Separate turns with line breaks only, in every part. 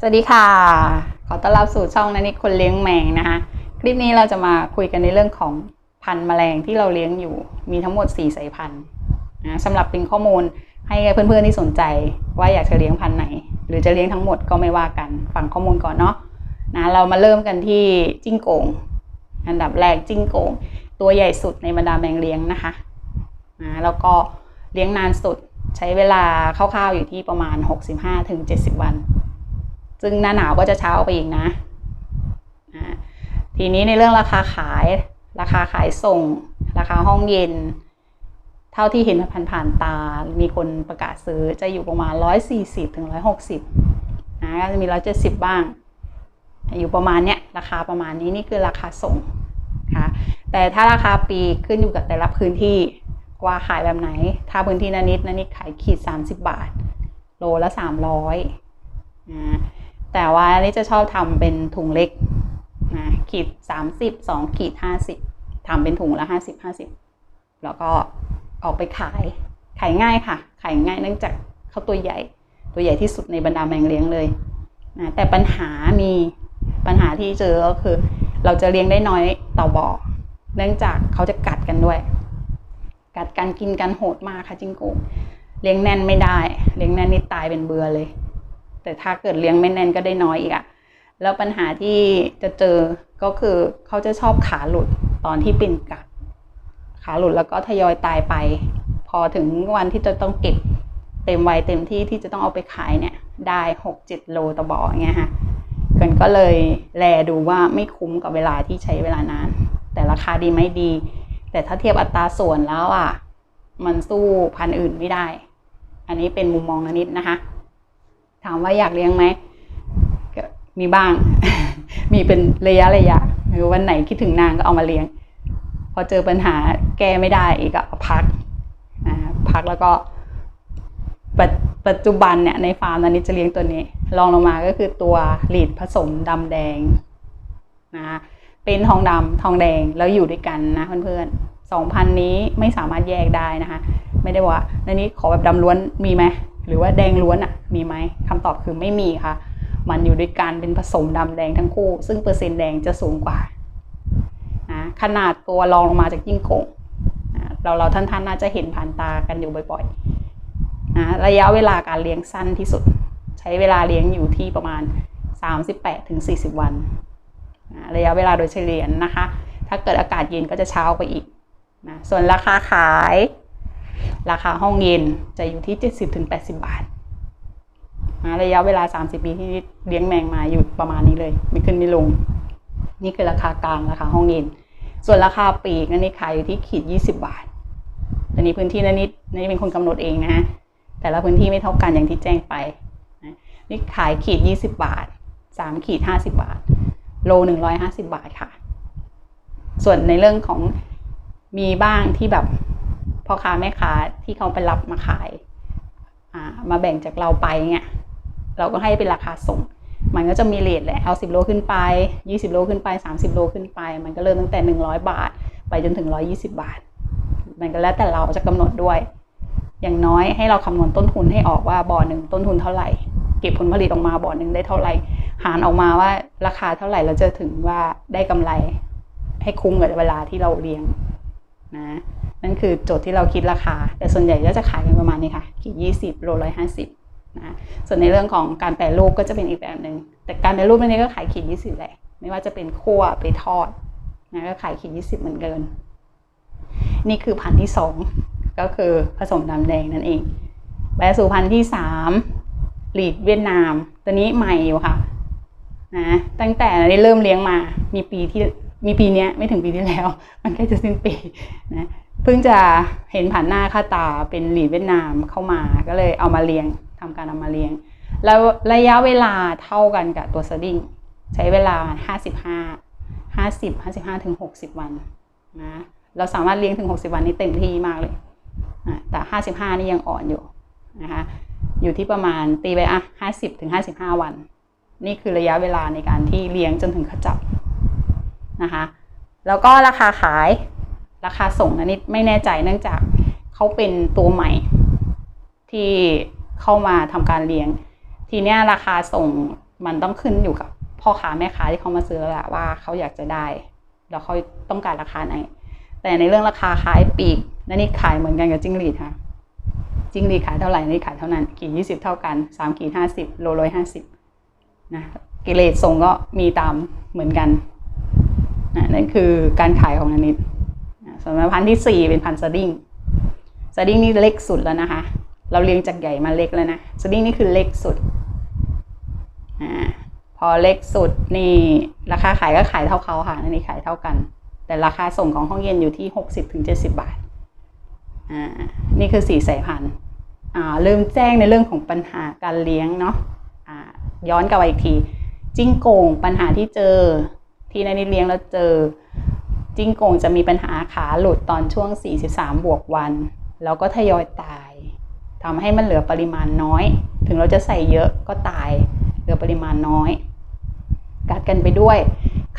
สวัสดีค่ะ ขอต้อนรับสู่ช่องนันนิคนเลี้ยงแมงนะคะ คลิปนี้เราจะมาคุยกันในเรื่องของพันธุ์แมลงที่เราเลี้ยงอยู่ มีทั้งหมด 4 สายพันธุ์นะสำหรับเป็นข้อมูลให้เพื่อนๆที่สนใจว่าอยากจะเลี้ยงพันธุ์ไหน หรือจะเลี้ยงทั้งหมดก็ไม่ว่ากัน ฟังข้อมูลก่อนเนาะนะเรามาเริ่มกันที่จิ้งโกง อันดับแรกจิ้งโกง ตัวใหญ่สุดในบรรดาแมงเลี้ยงนะคะนะแล้วก็เลี้ยงนานสุดใช้เวลาคร่าวๆอยู่ที่ประมาณ 65-70 วัน ซึ่งหน้าหนาวก็จะเช้าไปอีกนะ ทีนี้ในเรื่องราคาขาย ราคาขายส่ง ราคาห้องเย็น เท่าที่เห็นผ่านผ่านๆตา มีคนประกาศซื้อจะอยู่ประมาณ 140ถึง160นะก็จะมี 170 บ้าง อยู่ประมาณเนี้ย ราคาประมาณนี้นี่คือราคาส่งค่ะแต่ถ้าราคาปีขึ้นอยู่กับแต่ละพื้นที่ว่าขายแบบไหน ถ้าพื้นที่นานิดนานิดขายขีด 30 บาท โลละ 300นะ แต่ว่านนี้จะชอบทำเป็นถุงเล็กนะขีดสามสิบสองขีดห้าสิบทำเป็นถุงละห้าสิบห้าสิบแล้วก็ออกไปขาย ขายง่ายค่ะ ขายง่ายเนื่องจากเขาตัวใหญ่ ตัวใหญ่ที่สุดในบรรดาแมงเลี้ยงเลยนะแต่ปัญหามีปัญหาที่เจอก็คือ เราจะเลี้ยงได้น้อยต่อบ่อเนื่องจากเขาจะกัดกันด้วย กัดกันกินกันโหดมากค่ะจิงกงเลี้ยงแน่นไม่ได้ เลี้ยงแน่นนี่ตายเป็นเบือเลย แต่ถ้าเกิดเลี้ยงไม่แน่นก็ได้น้อยอีกอะแล้วปัญหาที่จะเจอก็คือเขาจะชอบขาหลุดตอนที่ปิ่นกัด ขาหลุดแล้วก็ทยอยตายไป พอถึงวันที่จะต้องเก็บเต็มวัยเต็มที่ที่จะต้องเอาไปขายเนี่ย ได้หกเจ็ดโลต่อบ่ออย่างเงี้ยค่ะกันก็เลยแลดูว่าไม่คุ้มกับเวลาที่ใช้เวลานาน แต่ราคาดีไหมดี แต่ถ้าเทียบอัตราส่วนแล้วอะ มันสู้พันอื่นไม่ได้ อันนี้เป็นมุมมองนิดนะคะ ถามว่าอยากเลี้ยงไหมก็มีบ้าง มีเป็นระยะระยะหรือวันไหนคิดถึงนางก็เอามาเลี้ยง พอเจอปัญหาแก้ไม่ได้อีกก็พักพักแล้วก็ปัจปัจจุบันเนี่ยในฟาร์มตอนนี้จะเลี้ยงตัวนี้ลองลงมาก็คือตัวหลีดผสมดำแดงนะเป็นทองดำทองแดงแล้วอยู่ด้วยกันนะเพื่อนๆสองพันนี้ไม่สามารถแยกได้นะคะ ไม่ได้ว่าในนี้ขอแบบดำล้วนมีไหม หรือว่าแดงล้วนอะมีไหมคำตอบคือไม่มีค่ะ มันอยู่ด้วยกันเป็นผสมดำแดงทั้งคู่ ซึ่งเปอร์เซ็นต์แดงจะสูงกว่านะขนาดตัวรองลงมาจากยิ่งโกงนะเราเราท่านท่านๆน่าจะเห็นผ่านตากันอยู่บ่อยๆนะระยะเวลาการเลี้ยงสั้นที่สุด ใช้เวลาเลี้ยงอยู่ที่ประมาณ 38-40ถึง40วันนะระยะเวลาโดยเฉลี่ยนะคะ ถ้าเกิดอากาศเย็นก็จะเช้าไปอีกนะส่วนราคาขาย ราคาห้องเย็นจะอยู่ที่ 70-80 บาทนะระยะเวลา 30 ปีที่เลี้ยงแมงมาอยู่ประมาณนี้เลย ไม่ขึ้นไม่ลง นี่คือราคากลางราคาห้องเย็น ส่วนราคาปีกนั่นนี่ขายอยู่ที่ขีด 20 บาทอันนี้พื้นที่นั่นนี่นี่เป็นคนกำหนดเองนะฮะแต่ละพื้นที่ไม่เท่ากันอย่างที่แจ้งไปนะนี่ขายขีด 20 บาท 3 ขีด 50 บาท โล 150 บาทค่ะ ส่วนในเรื่องของมีบ้างที่แบบ พ่อค้าแม่ค้าที่เขาไปรับมาขายมาแบ่งจากเราไปเงี้ยเราก็ให้เป็นราคาส่ง มันก็จะมีเลทแหละเอาสิบโลขึ้นไปยี่สิบโลขึ้นไปสามสิบโลขึ้นไป มันก็เริ่มตั้งแต่หนึ่งร้อยบาท ไปจนถึงร้อยี่สิบาท มันก็แล้วแต่เราจะกำหนดด้วย อย่างน้อยให้เราคำนวณต้นทุนให้ออกว่าบ่อหนึ่งต้นทุนเท่าไหร่ เก็บผลผลิตออกมาบ่อหนึ่งได้เท่าไหร่ หารออกมาว่าราคาเท่าไหร่เราจะถึงว่าได้กำไร ให้คุ้มกับเวลาที่เราเลี้ยงนะ นั่นคือโจทย์ที่เราคิดราคา แต่ส่วนใหญ่ก็จะขายกันประมาณนี้ค่ะขีดยี่สิบโลร้อยห้าสิบนะส่วนในเรื่องของการแปรรูปก็จะเป็นอีกแบบหนึ่งแต่การแปรรูปอันนี้ก็ขายขีดยี่สิบแหละไม่ว่าจะเป็นคั่วไปทอดนะก็ขายขีดยี่สิบเหมือนกันนี่คือพันที่สองก็คือผสมดำแดงนั่นเองไปสู่พันที่สามหลีดเวียดนาม ตัวนี้ใหม่อยู่ค่ะนะตั้งแต่ได้เริ่มเลี้ยงมา มีปีที่ มีปีนี้ไม่ถึงปีที่แล้ว มันใกล้จะสิ้นปีนะเพิ่งจะเห็นผ่านหน้าค่าตาเป็นหลีดเวียดนามเข้ามาก็เลยเอามาเลี้ยงทำการเอามาเลี้ยง แล้วระยะเวลาเท่ากันกับตัวสดิ้งใช้เวลา 55 50 55ถึง60 วันนะเราสามารถเลี้ยงถึง 60 วันนี้เต็มที่มากเลยแต่ 55 นี่ยังอ่อนอยู่นะคะอยู่ที่ประมาณตีไปอะ50ถึง55 วัน นี่คือระยะเวลาในการที่เลี้ยงจนถึงขจับ นะคะ แล้วก็ราคาขายราคาส่งนะนิดไม่แน่ใจเนื่องจากเขาเป็นตัวใหม่ ที่เข้ามาทำการเลี้ยง ทีเนี้ยราคาส่งมันต้องขึ้นอยู่กับพ่อค้าแม่ค้าที่เขามาซื้อแล้วแหละว่าเขาอยากจะได้ แล้วเขาต้องการราคาไหน แต่ในเรื่องราคาขายปีกนันนี่ขายเหมือนกันกับจิ้งหรีดค่ะจิ้งหรีดขายเท่าไหร่นี่ขายเท่านั้นกี่ยี่สิบเท่ากันสามขีดห้าสิบโลร้อยห้าสิบนะกิเลสส่งก็มีตามเหมือนกัน นั่นคือการขายของนันนิดส่วนพันธุ์ที่สี่เป็นพันธุ์สดิ้งสดิ้งนี่เล็กสุดแล้วนะคะ เราเรียงจากใหญ่มาเล็กแล้วนะสดิ้งนี่คือเล็กสุดอพอเล็กสุดนี่ราคาขายก็ขายเท่าเขาค่ะอันนี้ขายเท่ากัน แต่ราคาส่งของห้องเย็นอยู่ที่หกสิบถึงเจ็ดสิบาทอ่านี่คือสี่สายพันธุ์อ่าเริ่มแจ้งในเรื่องของปัญหาการเลี้ยงเนาะอ่าย้อนกลับไปอีกทีจิ้งโก่งปัญหาที่เจอ ที่นันนิดเลี้ยงแล้วเจอ จิ้งโก่งจะมีปัญหาขาหลุดตอนช่วง 43 บวกวัน แล้วก็ทยอยตายทำให้มันเหลือปริมาณน้อย ถึงเราจะใส่เยอะก็ตาย เหลือปริมาณน้อย กัดกันไปด้วย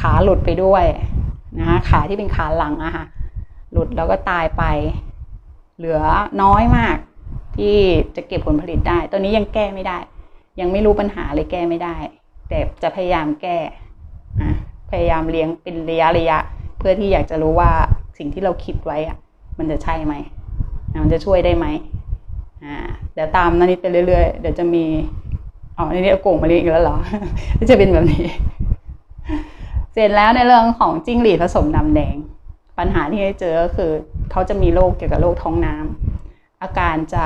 ขาหลุดไปด้วยนะคะขาที่เป็นขาหลังอะค่ะหลุดแล้วก็ตายไป เหลือน้อยมากที่จะเก็บผลผลิตได้ตัวนี้ยังแก้ไม่ได้ ยังไม่รู้ปัญหาเลยแก้ไม่ได้ แต่จะพยายามแก้ พยายามเลี้ยงเป็นระยะระยะ เพื่อที่อยากจะรู้ว่าสิ่งที่เราคิดไว้อะมันจะใช่ไหมมันจะช่วยได้ไหมอ่าเดี๋ยวตามนันนิดไปเรื่อยๆ เดี๋ยวจะมีอ๋อนี่นี่เอาโก่งมาเลี้ยงอีกแล้วเหรอจะเป็นแบบนี้ เสร็จแล้วในเรื่องของจิ้งหรีดผสมน้ำแดง ปัญหาที่ได้เจอก็คือเขาจะมีโรคเกี่ยวกับโรคท้องน้ำอาการจะ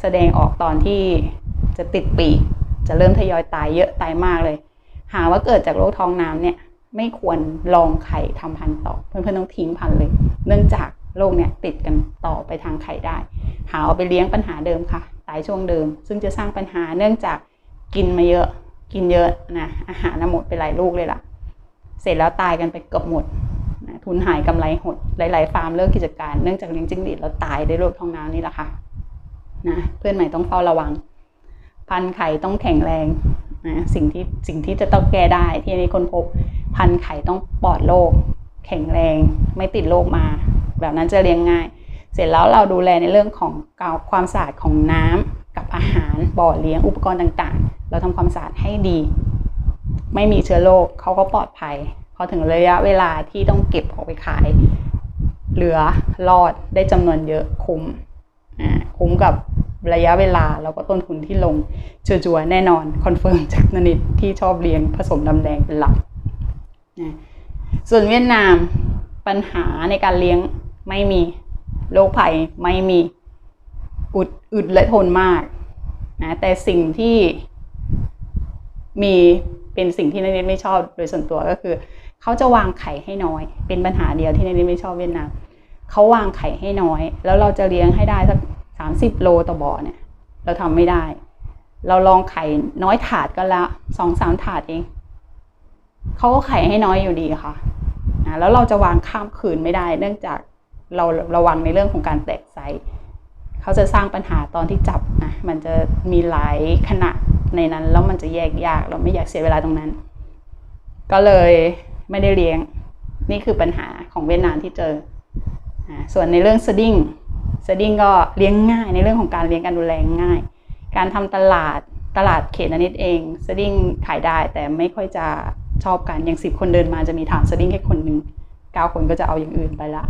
แสดงออกตอนที่จะติดปีก จะเริ่มทยอยตายเยอะตายมากเลย หาว่าเกิดจากโรคท้องน้ำเนี่ย ไม่ควรลองไข่ทำพันธุ์ต่อ เพื่อนๆต้องทิ้งพันธุ์เลย เนื่องจากโรคเนี่ยติดกันต่อไปทางไข่ได้ หาเอาไปเลี้ยงปัญหาเดิมค่ะตายช่วงเดิม ซึ่งจะสร้างปัญหาเนื่องจากกินมาเยอะ กินเยอะนะอาหารหมดไปหลายลูกเลยล่ะ เสร็จแล้วตายกันไปเกือบหมดนะทุนหายกำไรหดหลาย ๆ ฟาร์มเลิกกิจการเนื่องจากเลี้ยงจิ้งหรีดแล้วตายได้โรคท้องน้ำนี่แหละค่ะนะเพื่อนใหม่ต้องเฝ้าระวัง พันไข่ต้องแข็งแรงนะสิ่งที่สิ่งที่จะต้องแก้ได้ที่นี้คนพบ พันไข่ต้องปลอดโรคแข็งแรงไม่ติดโรคมา แบบนั้นจะเลี้ยงง่าย เสร็จแล้วเราดูแลในเรื่องของความสะอาดของน้ำกับอาหารบ่อเลี้ยงอุปกรณ์ต่างๆ เราทำความสะอาดให้ดี ไม่มีเชื้อโรคเขาก็ปลอดภัย พอถึงระยะเวลาที่ต้องเก็บออกไปขาย เหลือรอดได้จำนวนเยอะคุ้มคุ้มกับระยะเวลาแล้วก็ต้นทุนที่ลงชัวร์ๆแน่นอนคอนเฟิร์มจากนนิดที่ชอบเลี้ยงผสมดำแดงเป็นหลัก ส่วนเวียดนามปัญหาในการเลี้ยงไม่มีโรคภัยไม่มีอุดอึดและทนมากนะแต่สิ่งที่มีเป็นสิ่งที่นนิดไม่ชอบโดยส่วนตัวก็คือ เขาจะวางไข่ให้น้อย เป็นปัญหาเดียวที่นนิดไม่ชอบเวียดนามเขาวางไข่ให้น้อย แล้วเราจะเลี้ยงให้ได้สักสามสิบโลต่อบ่อเนี่ย เราทำไม่ได้ เราลองไข่น้อยถาดก็ละสองสามถาดเอง เขาก็ไขให้น้อยอยู่ดีค่ะนะแล้วเราจะวางข้ามคืนไม่ได้ เนื่องจากเราระวังในเรื่องของการแตกไซส์เขาจะสร้างปัญหาตอนที่จับนะมันจะมีหลายขนาดในนั้นแล้วมันจะแยกยาก เราไม่อยากเสียเวลาตรงนั้น ก็เลยไม่ได้เลี้ยง นี่คือปัญหาของเวียดนามที่เจอ ส่วนในเรื่องสดิ้งสดิ้งก็เลี้ยงง่ายในเรื่องของการเลี้ยงการดูแลง่าย การทำตลาดตลาดเขตนนิดเองสดิ้งขายได้แต่ไม่ค่อยจะ ชอบกันอย่างสิบคนเดินมาจะมีถามสดิ้งแค่คนหนึ่งเก้าคนก็จะเอาอย่างอื่นไปละ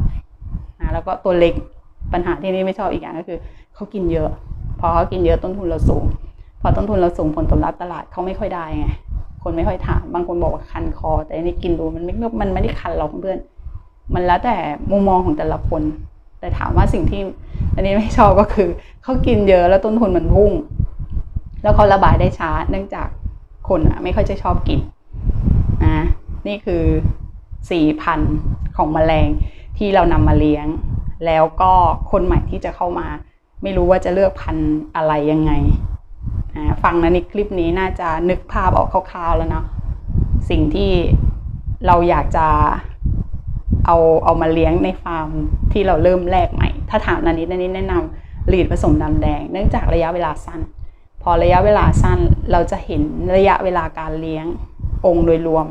นะแล้วก็ตัวเล็กปัญหาที่นี่ไม่ชอบอีกอย่างก็คือเขากินเยอะ พอเขากินเยอะต้นทุนเราสูง พอต้นทุนเราสูงผลตอบรับตลาดเขาไม่ค่อยได้ไงคนไม่ค่อยถามบางคนบอกว่าคันคอ แต่อันนี้กินดูมันไม่มันไม่ได้คันหรอกเพื่อน มันแล้วแต่มุมมองของแต่ละคน แต่ถามว่าสิ่งที่อันนี้ไม่ชอบก็คือเขากินเยอะแล้วต้นทุนมันพุ่ง แล้วเขาระบายได้ช้าเนื่องจากคนอะ ไม่ค่อยจะชอบกิน นะนี่คือสี่พันของแมลงที่เรานำมาเลี้ยง แล้วก็คนใหม่ที่จะเข้ามา ไม่รู้ว่าจะเลือกพันอะไรยังไงอ่าฟังนะในคลิปนี้น่าจะนึกภาพออกคร่าวๆแล้วเนาะสิ่งที่เราอยากจะเอาเอามาเลี้ยงในฟาร์มที่เราเริ่มแรกใหม่ ถ้าถามนันนี้นันนี้แนะนำลีดผสมดำแดง เนื่องจากระยะเวลาสั้น พอระยะเวลาสั้นเราจะเห็นระยะเวลาการเลี้ยง องค์โดยรวม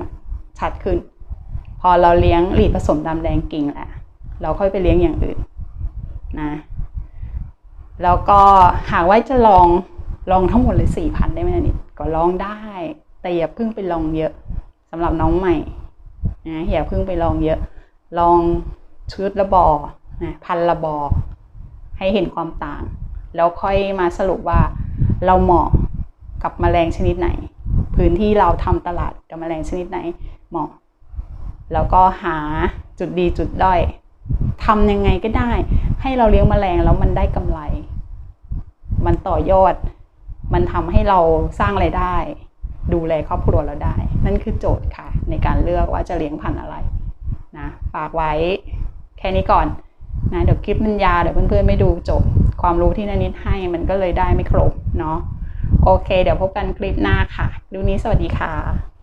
ชัดขึ้น พอเราเลี้ยงหลีดผสมดำแดงกิ่งแหละเราค่อยไปเลี้ยงอย่างอื่นนะแล้วก็หากว่าจะลองลองทั้งหมดเลยสี่พันได้ไหมนิดก็ลองได้ แต่อย่าเพิ่งไปลองเยอะสำหรับน้องใหม่นะอย่าเพิ่งไปลองเยอะ ลองชุดละบอนะพันละบอ ให้เห็นความต่าง แล้วค่อยมาสรุปว่าเราเหมาะกับแมลงชนิดไหน พื้นที่เราทำตลาดกับแมลงชนิดไหนเหมาะ แล้วก็หาจุดดีจุดด้อยทำยังไงก็ได้ ให้เราเลี้ยงแมลงแล้วมันได้กำไร มันต่อยอด มันทำให้เราสร้างไรายได้ ดูแลครอบครัวเราได้ นั่นคือโจทย์ค่ะ ในการเลือกว่าจะเลี้ยงพันธุ์อะไรนะฝากไว้แค่นี้ก่อนนะเดี๋ยวคลิปมันยาวเดี๋ยวเพื่อนๆไม่ดูจบ ความรู้ที่นานิดให้มันก็เลยได้ไม่ครบเนาะ โอเค เดี๋ยวพบกันคลิปหน้าค่ะ ดูนี้สวัสดีค่ะ